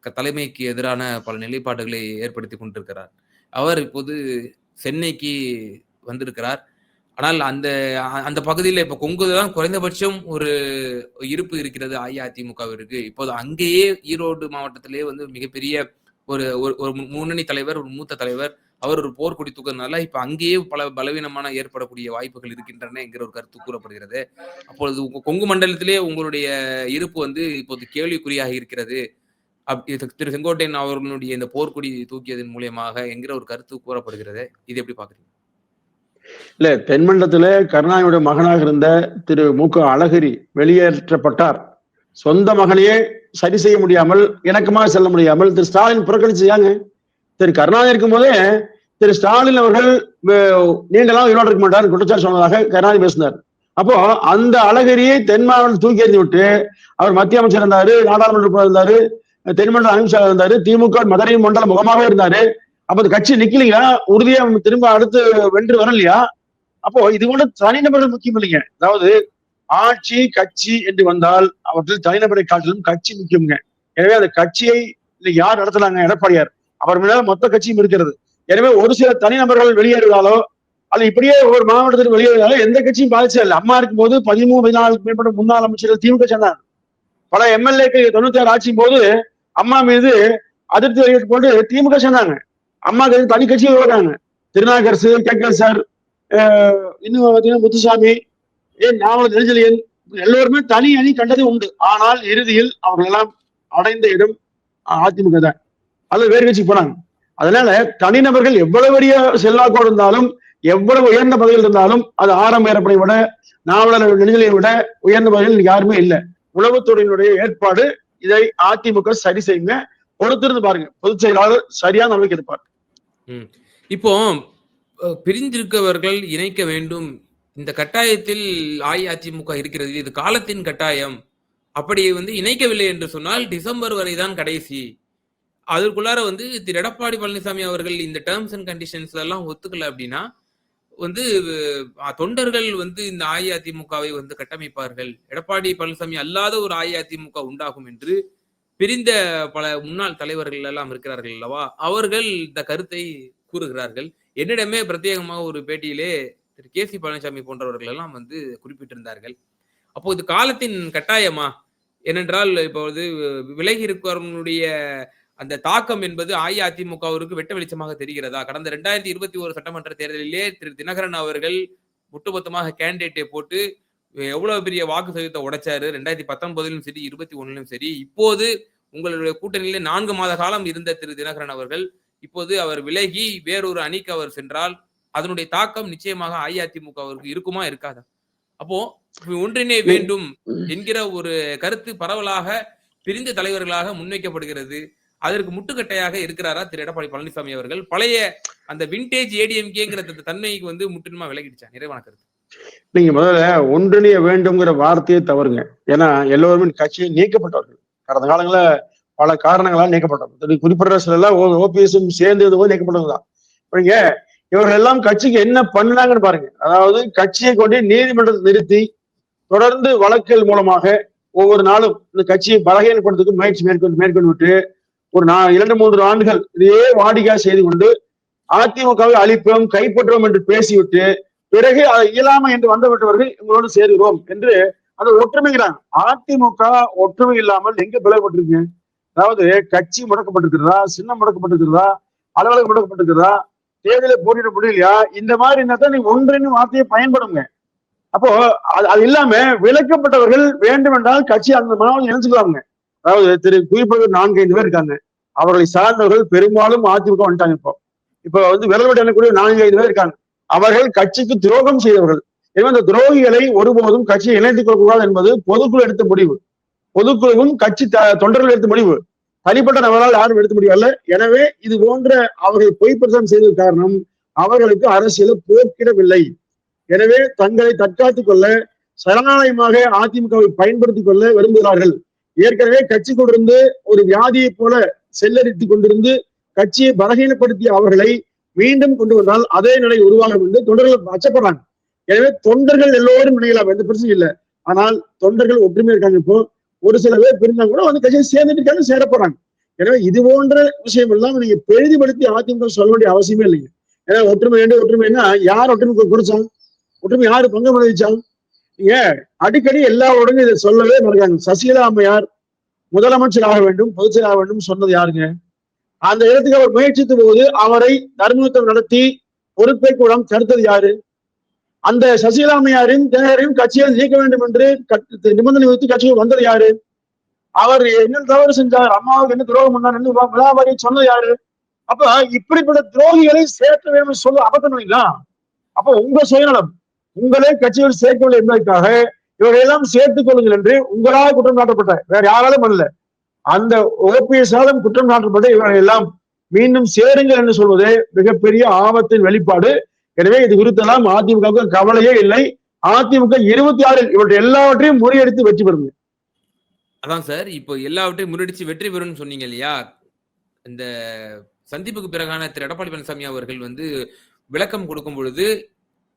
க- தலைமைக்கு எதிரான பல நிலைப்பாடுகளை ஏற்படுத்தி கொண்டிருக்கிறார். அவர் இப்போது சென்னைக்கு வந்திருக்கிறார். ஆனால் அந்த அந்த பகுதியில் இப்ப கொங்கு தான் குறைந்தபட்சம் ஒரு இருப்பு இருக்கிறது அஇஅதிமுகவிற்கு. இப்போது அங்கேயே ஈரோடு மாவட்டத்திலே வந்து மிகப்பெரிய ஒரு ஒரு ஒரு முன்னணி தலைவர் ஒரு மூத்த தலைவர் அவர் ஒரு போர்க்கொடி தூக்கிறதுனால இப்ப அங்கேயே பல பலவீனமான ஏற்படக்கூடிய வாய்ப்புகள் இருக்கின்றன என்கிற ஒரு கருத்து கூறப்படுகிறது. அப்பொழுது கொங்கு மண்டலத்திலே உங்களுடைய இருப்பு வந்து இப்போது கேள்விக்குறியாக இருக்கிறது. அப் இது திரு செங்கோட்டையன் அவர்களுடைய இந்த போர்க்கொடி தூக்கியதன் மூலியமாக என்கிற ஒரு கருத்து கூறப்படுகிறது. இது எப்படி பாக்குறீங்க? இல்ல தென்மண்டலத்துல கருணாநிதியுடைய மகனாக இருந்த திரு மு. க. அழகிரி வெளியேற்றப்பட்டார். சொந்த மகனையே சரி செய்ய முடியாமல் இணக்கமாக செல்ல முடியாமல் திரு ஸ்டாலின் புறக்கணிச்சாங்க திரு கருணாநிதி இருக்கும் போதே திரு ஸ்டாலின் அவர்கள் நீண்டெல்லாம் நீண்ட இருக்க மாட்டார் குற்றச்சாட்டு சொன்னதாக கருணாநிதி பேசினார். அப்போ அந்த அழகிரியை தென் மாவட்டம் தூக்கி எறிந்து விட்டு அவர் மத்திய அமைச்சர் இருந்தாரு நாடாளுமன்ற இருந்தாரு தென்மண்டல அமைச்சர் இருந்தாரு திமுக மதுரை மண்டல முகமாக இருந்தாரு அப்ப அந்த கட்சி நிக்கலையா? உறுதியா திரும்ப அடுத்து வென்று வரலையா? அப்போ இது போன்ற தனிநபர்கள் முக்கியம் இல்லைங்க. அதாவது ஆட்சி கட்சி என்று வந்தால் அவற்றில் தனிநபரை காட்டிலும் கட்சி முக்கியம்ங்க. எனவே அந்த கட்சியை யார் நடத்தினாங்க? எடப்பாடியார். அவர் மேல மொத்த கட்சியும் இருக்கிறது. எனவே ஒரு சில தனிநபர்கள் வெளியேறுவதாலோ அல்ல இப்படியே ஒவ்வொரு மாவட்டத்தில் வெளியேறுவதாலோ எந்த கட்சியும் பாதிச்சது இல்லை. அம்மா இருக்கும்போது பதிமூணு பதினாலுக்கு மேற்பட்ட முன்னாள் அமைச்சர்கள் திமுக சேர்ந்தாங்க. பல எம்எல்ஏக்கள் தொண்ணூத்தி ஆறு ஆட்சியும் போது அம்மா மீது அதிருப்தி வெளியிட்டு போட்டு திமுக சேர்ந்தாங்க. அம்மா கட்சி தனி கட்சி உருவாக்காங்க திருநாகரசு கேக்கல் சார் இன்னும் பார்த்தீங்கன்னா முத்துசாமி ஏன் நாவல் நெடுஞ்செழியன் எல்லோருமே தனி அணி கண்டது உண்டு. ஆனால் இறுதியில் அவர்கள் எல்லாம் அடைந்த இடம் அதிமுக தான். அல்லது வேறு கட்சிக்கு போனாங்க. அதனால தனிநபர்கள் எவ்வளவு பெரிய செல்வாக்கோடு இருந்தாலும் எவ்வளவு உயர்ந்த பதவியில் இருந்தாலும் அது ஆரம் ஏறப்படை விட நாவலர் நெடுஞ்செழியை விட உயர்ந்த பதவியில் யாருமே இல்லை. உளவுத்துறையினுடைய ஏற்பாடு இதை அதிமுக சரி செய்யுங்க. பொறுத்திருந்து பாருங்க. பொதுச் செயலாளர் சரியான நடவடிக்கை எடுப்பார். இப்போ பிரிந்திருக்கவர்கள் இணைக்க வேண்டும். இந்த கட்டாயத்தில் அஇஅதிமுக இருக்கிறது. இது காலத்தின் கட்டாயம். அப்படி வந்து இணைக்கவில்லை என்று சொன்னால் டிசம்பர் வரை தான் கடைசி. அதற்குள்ளார வந்து திரு எடப்பாடி பழனிசாமி அவர்கள் இந்த டேர்ம்ஸ் அண்ட் கண்டிஷன்ஸ் எல்லாம் ஒத்துக்கல அப்படின்னா வந்து தொண்டர்கள் வந்து இந்த அஇஅதிமுகவை வந்து கட்டமைப்பார்கள். எடப்பாடி பழனிசாமி அல்லாத ஒரு அஇஅதிமுக உண்டாகும் என்று பிரிந்த பல முன்னாள் தலைவர்கள் எல்லாம் இருக்கிறார்கள் அல்லவா? அவர்கள் இந்த கருத்தை கூறுகிறார்கள். என்னிடமே பிரத்யேகமாக ஒரு பேட்டியிலே திரு. கே. சி. பழனிசாமி போன்றவர்கள் எல்லாம் வந்து குறிப்பிட்டிருந்தார்கள். அப்போ இது காலத்தின் கட்டாயமா? ஏனென்றால் இப்பொழுது விலகி இருக்கிறவங்களுடைய அந்த தாக்கம் என்பது அஇஅதிமுகவிற்கு வெட்ட வெளிச்சமாக தெரிகிறதா? கடந்த ரெண்டாயிரத்தி இருபத்தி ஒரு சட்டமன்ற தேர்தலிலே திரு. தினகரன் அவர்கள் ஒட்டுமொத்தமாக கேண்டிடேட்டை போட்டு எவ்வளவு பெரிய வாக்கு சதவீதத்தை உடைச்சாரு? ரெண்டாயிரத்தி பத்தொன்பதிலும் சரி இருபத்தி ஒண்ணுலும் சரி இப்போது உங்களுடைய கூட்டணியிலே நான்கு மாத காலம் இருந்த திரு தினகரன் அவர்கள் இப்போது அவர் விலகி வேறொரு அணிக்கு அவர் சென்றால் அதனுடைய தாக்கம் நிச்சயமாக அஇஅதிமுகவிற்கு இருக்குமா இருக்காதா? அப்போ ஒன்றிணை வேண்டும் என்கிற ஒரு கருத்து பரவலாக பிரிந்த தலைவர்களாக முன்வைக்கப்படுகிறது. அதற்கு முட்டுக்கட்டையாக இருக்கிறாரா திரு எடப்பாடி பழனிசாமி அவர்கள்? பழைய அந்த விண்டேஜ் ஏடிஎம்கேங்கிற தன்மைக்கு வந்து முற்றிலுமா விலகிடுச்சா? நிறைவான கருத்து. நீங்க முதல்ல ஒன்றிணைய வேண்டும்ங்கிற வார்த்தையே தவறுங்க. ஏன்னா எல்லோருமே கட்சியை நீக்கப்பட்டவர்கள். கடந்த காலங்களில் பல காரணங்களால் நீக்கப்பட்டவர்கள். குறிப்பிட்ட சில எல்லாம் ஓபிஎஸும் சேர்ந்து போது நீக்கப்பட்டவங்க தான். நீங்க இவர்கள் எல்லாம் கட்சிக்கு என்ன பண்ணாங்கன்னு பாருங்க. அதாவது கட்சியை கொண்டு நீதிமன்றத்தை நிறுத்தி தொடர்ந்து வழக்குகள் மூலமாக ஒவ்வொரு நாளும் இந்த கட்சியை பலகீனப்படுத்துக்கு முயற்சி மேற்கொண்டு மேற்கொண்டு விட்டு ஒரு நான் இரண்டு மூன்று ஆண்டுகள் இதையே வாடிக்கையாக செய்து கொண்டு அதிமுகவை அழிப்போம் கைப்பற்றுவோம் என்று பேசிவிட்டு பிறகு அது இயலாமை என்று வந்துவிட்டவர்கள் உங்களோடு சேருகிறோம் என்று அதை ஒற்றுமைங்கிறாங்க. அதிமுக ஒற்றுமை இல்லாமல் எங்க பிளவுபட்டிருக்கு அதாவது கட்சி முடக்கப்பட்டிருக்கிறதா? சின்னம் முடக்கப்பட்டிருக்கிறதா? அலுவலகம் முடக்கப்பட்டிருக்கிறதா? தேர்தலை போட்டியிட முடியலையா இந்த மாதிரி இருந்தா நீ ஒன்றின் வார்த்தையை பயன்படுங்க. அப்போ அது அது விளக்கப்பட்டவர்கள் விலக்கப்பட்டவர்கள் வேண்டுமென்றால் கட்சி அந்த மாவட்டம் இணைச்சுக்கலாங்க அதாவது திரு குறிப்பாக நான்கு ஐந்து பேர் இருக்காங்க. அவர்களை சார்ந்தவர்கள் பெரும்பாலும் அதிமுக வந்துட்டாங்க இப்போ. இப்போ வந்து விரல் விட்டு எண்ணக்கூடிய நான்கு ஐந்து பேர் இருக்காங்க. அவர்கள் கட்சிக்கு துரோகம் செய்தவர்கள். எனவே அந்த துரோகிகளை ஒருபோதும் கட்சியை இணைத்துக் கொள்ளக்கூடாது என்பது பொதுக்குழு எடுத்த முடிவு. பொதுக்குழுவும் கட்சி த- தொண்டர்கள் எடுத்த முடிவு. தனிப்பட்ட நபரால் யாரும் எடுத்த முடியல எனவே இது போன்ற அவர்கள் பொய் பிரச்சாரம் செய்தது காரணம் அவர்களுக்கு அரசியல் போக்கிடவில்லை. எனவே தங்களை தற்காத்துக் கொள்ள சரணாலயமாக அதிமுகவை பயன்படுத்திக் கொள்ள விரும்புகிறார்கள். ஏற்கனவே கட்சிக்குள்ளிருந்து ஒரு வியாதியை போல செல்லரித்துக் கொண்டிருந்து கட்சியை பலகீனப்படுத்திய அவர்களை மீண்டும் கொண்டு வந்தால் அதே நிலை உருவாகும் என்று தொண்டர்கள் அச்சப்படுறாங்க. எனவே தொண்டர்கள் எல்லோரும் இணையலாம் எந்த பிரச்சனையும் இல்லை. ஆனால் தொண்டர்கள் ஒற்றுமை இருக்காங்க இப்போ. ஒரு சில பேர் பிரிந்தாங்க கூட வந்து கட்சியை சேர்ந்துட்டு இருக்காங்க சேர போறாங்க எனவே இது போன்ற விஷயம் எல்லாம் நீங்க பெரிதுபடுத்தி அதிமுக சொல்ல வேண்டிய அவசியமே இல்லைங்க. ஏன்னா ஒற்றுமை வேண்டிய ஒற்றுமைன்னா யார் ஒற்றுமை குறிச்சாங்க ஒற்றுமை யாரு பங்கு விளைவிச்சாங்க நீங்க அடிக்கடி எல்லா உடனே இதை சொல்லவே மறுக்காங்க சசிகலா அம்மையார் முதலமைச்சர் ஆக வேண்டும் பொதுச்செயலாக வேண்டும் சொன்னது யாருங்க? அந்த இடத்துக்கு அவர் முயற்சித்த போது அவரை தர்மயுத்தம் நடத்தி பொறுப்பை கூடம் தடுத்தது யாரு? அந்த சசிகலாமையாரின் அம்மையாரின் கட்சியை நீக்க வேண்டும் என்று கட்- நிபந்தனை வைத்து கட்சியில் வந்தது யாரு? அவர் என்ன தவறு செஞ்சார்? அம்மாவுக்கு என்ன துரோகம் பண்ணார்? என்று விழாவாரி சொன்னது யாரு? அப்ப இப்படிப்பட்ட துரோகிகளை சேர்க்க வேண்டும் சொல்ல அபத்தம் இல்லைங்களா? அப்ப உங்க சுயநலம் உங்களே கட்சியில் சேர்க்கவில்லை என்பதற்காக இவரையெல்லாம் சேர்த்துக் கொள்ளுங்கள் என்று உங்களால் குற்றம் சாட்டப்பட்ட வேற யாராலும் பண்ணல. அந்த ஓபிஎஸ் ஆலும் குற்றம் சாட்டப்பட்ட இவர்கள் எல்லாம் மீண்டும் சேருங்கள் என்று சொல்வது மிகப்பெரிய ஆபத்தின் வெளிப்பாடு. எனவே இது குறித்தெல்லாம் அதிமுகவுக்கு கவலையே இல்லை. அதிமுக இருபத்தி ஆறில் இவற்றை எல்லாவற்றையும் முறியடித்து வெற்றி பெறுங்க அதான் சார் இப்போ எல்லாவற்றையும் முறியடிச்சு வெற்றி பெறும்னு சொன்னீங்க இல்லையா? இந்த சந்திப்புக்கு பிறகான திரு. எடப்பாடி பழனிசாமி அவர்கள் வந்து விளக்கம் கொடுக்கும் பொழுது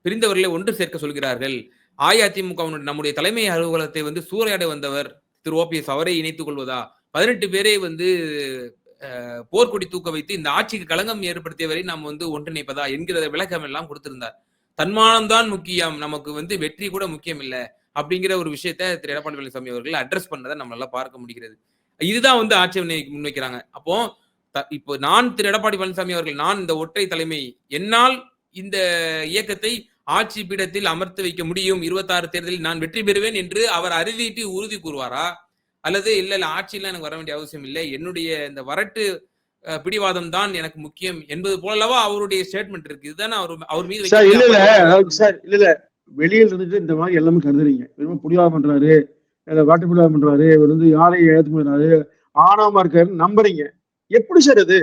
பிரிந்தவர்களை ஒன்று சேர்க்க சொல்கிறார்கள். அஇஅதிமுக நம்முடைய தலைமை அலுவலகத்தை வந்து சூறையாட வந்தவர் திரு. ஓபிஎஸ் அவரை இணைத்துக் கொள்வதா? பதினெட்டு பேரை வந்து போர்க்கொடி தூக்க வைத்து இந்த ஆட்சிக்கு களங்கம் ஏற்படுத்தியவரை நாம் வந்து ஒன்றிணைப்பதா என்கிற விளக்கம் எல்லாம் கொடுத்திருந்தார். தன்மானம்தான் முக்கியம் நமக்கு வந்து வெற்றி கூட முக்கியம் இல்லை அப்படிங்கிற ஒரு விஷயத்த திரு. எடப்பாடி பழனிசாமி அவர்கள் அட்ரஸ் பண்ணதை நம்மளால பார்க்க முடிகிறது. இதுதான் வந்து ஆட்சேபனை முன்வைக்கிறாங்க. அப்போ த- இப்போ நான் திரு. எடப்பாடி பழனிசாமி அவர்கள் நான் இந்த ஒற்றை தலைமை என்னால் இந்த இயக்கத்தை ஆட்சி பீடத்தில் அமர்த்து வைக்க முடியும். இருபத்தாறு தேர்தலில் நான் வெற்றி பெறுவேன் என்று அவர் அறுதிட்டு உறுதி கூறுவாரா? அல்லது இல்ல இல்ல ஆட்சியெல்லாம் எனக்கு வர வேண்டிய அவசியம் இல்லை. என்னுடைய இந்த வரட்டு பிடிவாதம் தான் எனக்கு முக்கியம் என்பது போலவா அவருடைய ஸ்டேட்மெண்ட் இருக்கு. இதுதானே அவர் அவர் மீது சார் இல்ல இல்ல. சார் இல்ல இல்ல. வெளியில இருந்துட்டு இந்த மாதிரி எல்லாமே கருதுறீங்க. வெறும் புடிவாதம் பண்றாரு வாட்டு புடிவாதம் பண்றாரு இவர் வந்து யாரையும் ஏத்து போயிடாரு ஆணவமா இருக்காரு நம்புறீங்க. எப்படி சார் இது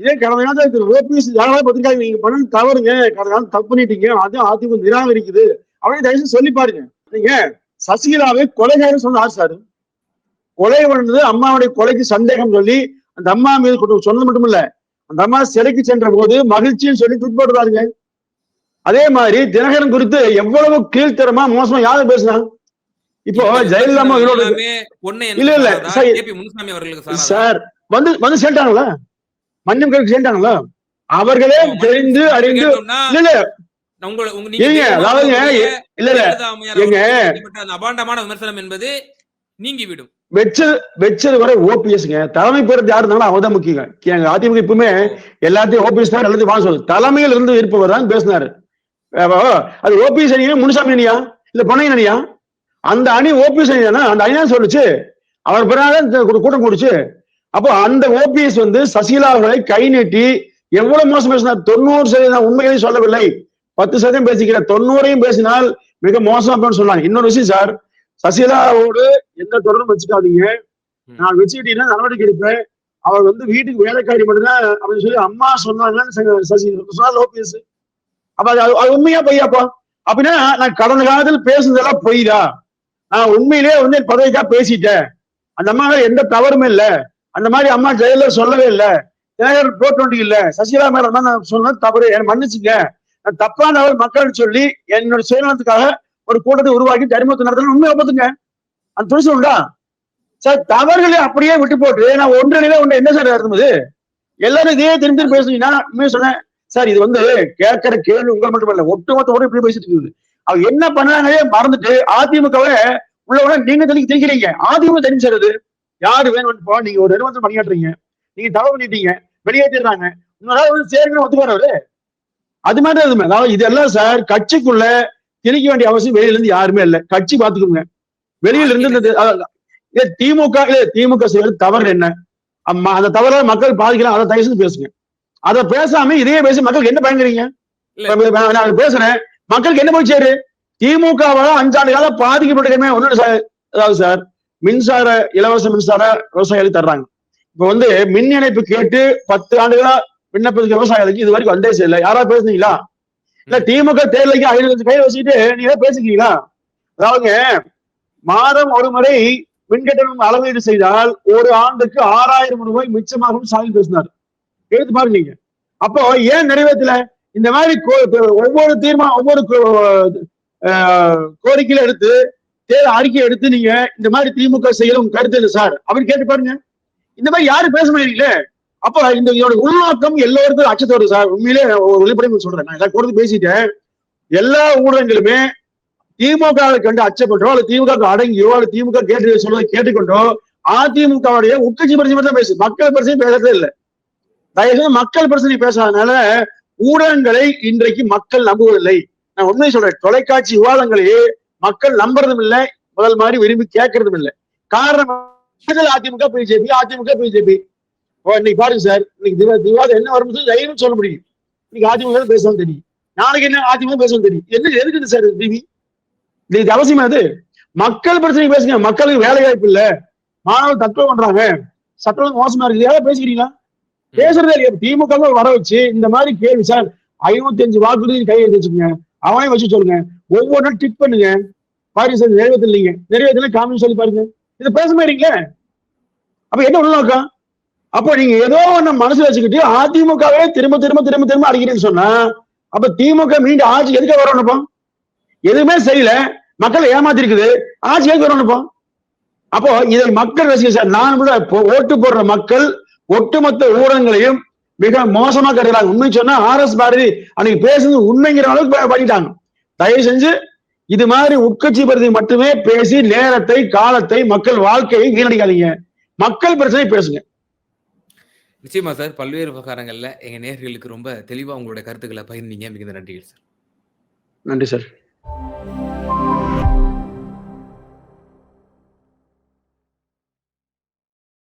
இதே கடந்த காலத்துல திரு ஓபிஎஸ் யாராவது பத்திரிக்கை நீங்க பண்ண தவறுங்க. கடந்த காலம் தப்பு பண்ணிட்டீங்க. அது அதிமுக நிராகரிக்குது. அப்படின்னு தயவு செஞ்சு சொல்லி பாருங்க. நீங்க சசிகலாவை கொலைகாரன் சொன்ன ஆறு சார்? கொலை பண்ணது அம்மாவுடைய கொலைக்கு சந்தேகம் சொல்லி அந்த அம்மா மீது சொன்னது மட்டும் இல்ல அந்த அம்மா சிறைக்கு சென்ற போது மகிழ்ச்சின்னு சொல்லி ட்விட் போடுறாருங்க அதே மாதிரி தினகரன் குறித்து எவ்வளவு கீழ்த்தரமா மோசமா யாரு பேசுனாங்க இப்போ ஜெயலலிதா இல்ல, இல்ல, சார், வந்து வந்து சேர்ந்தாங்களா? மன்னிப்பு கேட்க சேர்ந்தாங்களா? அவர்களே தெரிந்து அறிந்து இல்ல இல்ல. அபாண்டமான விமர்சனம் என்பது நீங்கிவிடும். வெச்சது வெச்சது வரை ஓபிஎஸ்ங்க தலைமை பெறது யாரு இருந்தாலும் அவதான் முக்கியம் எங்க அதிமுக இப்பவுமே எல்லாத்தையும் ஓபிஎஸ் தான் எல்லாத்தையும் வாங்க சொல்லுது. தலைமையில் இருந்து இருப்பவர் தான் பேசினாரு. அது ஓபிஎஸ் அணியா முனுசாமி அணியா இல்ல பொன்னையன் அணியா? அந்த அணி ஓபிஎஸ் அணியா அந்த அணியா சொல்லுச்சு. அவர் பிறகு கூட்டம் கூடுச்சு. அப்போ அந்த ஓபிஎஸ் வந்து சசிகலா அவர்களை கை நீட்டி எவ்வளவு மோசம் பேசினார்? தொண்ணூறு சதவீதம் உண்மைகளையும் சொல்லவில்லை. பத்து சதவீதம் பேசிக்கிற தொண்ணூறையும் பேசினால் மிக மோசம் அப்படின்னு சொன்னாங்க. இன்னொரு விஷயம் சார் சசிகலாவோடு எந்த தொடர்பும் வச்சுக்காதீங்க. நான் வச்சுக்கிட்டீங்கன்னா நடவடிக்கை எடுப்பேன்? அவர் வந்து வீட்டுக்கு வேலைக்காரி மட்டும்தான் அப்படின்னு சொல்லி அம்மா சொன்னாங்கன்னு ச- சசி சொன்னா ஓபிஎஸ் அப்ப அது உண்மையா பொய்யாப்பா அப்படின்னா நான் கடந்த காலத்தில் பேசுனதெல்லாம் பொய்தா? நான் உண்மையிலேயே வந்து என் பதவிக்கா பேசிட்டேன். அந்த அம்மா எந்த தவறுமே இல்ல. அந்த மாதிரி அம்மா ஜெயலலிதா சொல்லவே இல்ல. தினகரன் போட்டு இல்ல. சசிகலா மேல தான் நான் சொன்னது தவறு. என்ன மன்னிச்சுங்க. நான் தப்பானவர் மக்கள் சொல்லி என்னோட சுயநலத்துக்காக ஒரு கூட்டத்தை உருவாக்கி தர்மத்தை நடத்தணும் உண்மையை ஒப்புத்துங்க? அந்த துணிச்சு உண்டா சார் தவறுகளை அப்படியே விட்டு போட்டு நான் ஒன்றிலே ஒன்று என்ன சார் இருந்தது எல்லாரும் இதே திரும்பி திரும்பி பேசுனீங்கன்னா உண்மையை சொன்னேன். சார் இது வந்து கேட்கிற கேள்வி உங்களை மட்டும் இல்லை ஒட்டுமொத்த கூட இப்படி பேசிட்டு இருக்குது. அவங்க என்ன பண்ணாங்களே மறந்துட்டு அதிமுகவை உள்ளவன நீங்க தெளிக்க தெரிக்கிறீங்க அதிமுக தெரிஞ்சது யாரு வேணும் போ நீங்க ஒரு நிறுவனத்தில் பணியாற்றுறீங்க. நீங்க தவறு பண்ணிட்டீங்க. வெளியேற்றிடுறாங்க இன்னொரு வந்து சேருங்க ஒத்துக்காரு அது மாதிரி எதுவுமே அதாவது இதெல்லாம் சார் கட்சிக்குள்ள திணிக்க வேண்டிய அவசியம் வெளியில இருந்து யாருமே இல்லை. கட்சி பாத்துக்கோங்க வெளியில இருந்து திமுக திமுக செய்யறது தவறு என்ன? அம்மா அந்த தவறால மக்கள் பாதிக்கலாம். அதை தயவு செஞ்சு பேசுங்க. அதை பேசாம இதையே பேசி மக்களுக்கு என்ன பயங்கறீங்க நான் பேசுறேன். மக்களுக்கு என்ன போய் சேரு? திமுகவால அஞ்சாண்டு காலம் பாதிக்கப்பட்டிருக்கமே ஒண்ணு சார். அதாவது சார் மின்சார இலவச மின்சார விவசாயிகளுக்கு தர்றாங்க. இப்ப வந்து மின் இணைப்பு கேட்டு பத்து ஆண்டுகளா விண்ணப்பிக்க விவசாயிகளுக்கு இது வரைக்கும் வந்தே செய்யல யாராவது பேசுனீங்களா? இல்ல திமுக தேர்தலுக்கு ஐநூறு கையில வச்சுக்கிட்டு நீங்க பேசிக்கிறீங்களா? அதாவது மாதம் ஒரு முறை மின்கட்டணம் அளவீடு செய்தால் ஒரு ஆண்டுக்கு ஆறாயிரம் ரூபாய் மிச்சமாகும் சாமி பேசினார். எடுத்து பாருங்க நீங்க. அப்போ ஏன் நிறைவேற்றல? இந்த மாதிரி கோ- ஒவ்வொரு தீர்மானம் ஒவ்வொரு கோ- கோரிக்கையில எடுத்து தேர் அறிக்கை எடுத்து நீங்க இந்த மாதிரி திமுக செய்யணும் கருத்து இல்லை சார்? அப்படின்னு கேட்டு பாருங்க. இந்த மாதிரி யாரும் பேச மாட்டீங்களே? அப்ப இந்த இதோட உள்நோக்கம் எல்லோருக்கும் அச்சத்தோடு சார். உண்மையிலே ஒரு வெளிப்படையாக சொல்றேன். நான் எல்லாரும் கொடுத்து பேசிட்டேன். எல்லா ஊடகங்களுமே திமுகவை கண்டு அச்சப்பட்டோ அல்லது திமுக அடங்கியோ அல்லது திமுக கேட்டு சொல்றதை கேட்டுக்கொண்டோ அதிமுகவுடைய உட்கட்சி பிரச்சனை தான் பேசு. மக்கள் பிரச்சனை பேசுறதே இல்லை. தயவு செய்து மக்கள் பிரச்சனை பேசாதனால ஊடகங்களை இன்றைக்கு மக்கள் நம்புவதில்லை. நான் உண்மையை சொல்றேன். தொலைக்காட்சி விவாதங்களையே மக்கள் நம்புறதும் இல்லை முதல் மாதிரி விரும்பி கேட்கறதும் இல்லை. காரணம் அதிமுக பிஜேபி அதிமுக பிஜேபி. இன்னைக்கு பாருங்க சார் இன்னைக்கு விவா- விவாதம் என்ன வரும்போது தைரியம் சொல்ல முடியும். இன்னைக்கு அதிமுக தான் பேசவும் தெரியும். நாளைக்கு என்ன அதிமுக பேசவும் தெரியும். என்ன எதுக்குது சார் டிவி? இது அவசியமா அது மக்கள் பிரச்சனை பேசுங்க. மக்களுக்கு வேலை வாய்ப்பு இல்ல. மாணவர் தற்கொலை பண்றாங்க. சட்டம் மோசமா இருக்கு யாராவது பேசுறீங்களா பேசுறதே இல்லையா? திமுக வர வச்சு இந்த மாதிரி கேள்வி சார் ஐநூத்தி அஞ்சு வாக்குறுதி கையை எடுத்து வச்சுக்கோங்க அவனையும் வச்சு சொல்லுங்க. ஒவ்வொன்றும் டிக் பண்ணுங்க. பாருங்க சார் நிறைவேற்றலைங்க நிறைவேற்றல காமின்னு சொல்லி பாருங்க. இது பேச மாட்டீங்களே? அப்ப என்ன உள்நோக்கம் அப்போ நீங்க ஏதோ ஒண்ணு மனசு வச்சுக்கிட்டு அதிமுகவே திரும்ப திரும்ப திரும்ப திரும்ப அடிக்கிறேன்னு சொன்னா அப்ப திமுக மீண்டும் ஆட்சி எதுக்க வரணும் எதுவுமே செய்யல மக்களை ஏமாத்தி இருக்குது ஆட்சி எதுக்கு வரணும் இப்போ அப்போ இதை மக்கள் ரசிக்க சார் நான் கூட ஓட்டு போடுற மக்கள் ஒட்டுமொத்த ஊடகங்களையும் மிக மோசமா கருதுறாங்க. உண்மை சொன்னா ஆர் எஸ் பாரதி அன்னைக்கு பேசுறது உண்மைங்கிற அளவுக்கு பண்ணிட்டாங்க. தயவு செஞ்சு இது மாதிரி உட்கட்சி பிரதி மட்டுமே பேசி நேரத்தை காலத்தை மக்கள் வாழ்க்கையை வீணடிக்காதீங்க. மக்கள் பிரச்சனை பேசுங்க. நிச்சயமா சார். பல்வேறு விவகாரங்களில் எங்கள் நேர்களுக்கு ரொம்ப தெளிவாக உங்களோட கருத்துக்களை பகிர்ந்தீங்க. மிகுந்த நன்றிகள் சார். நன்றி சார்.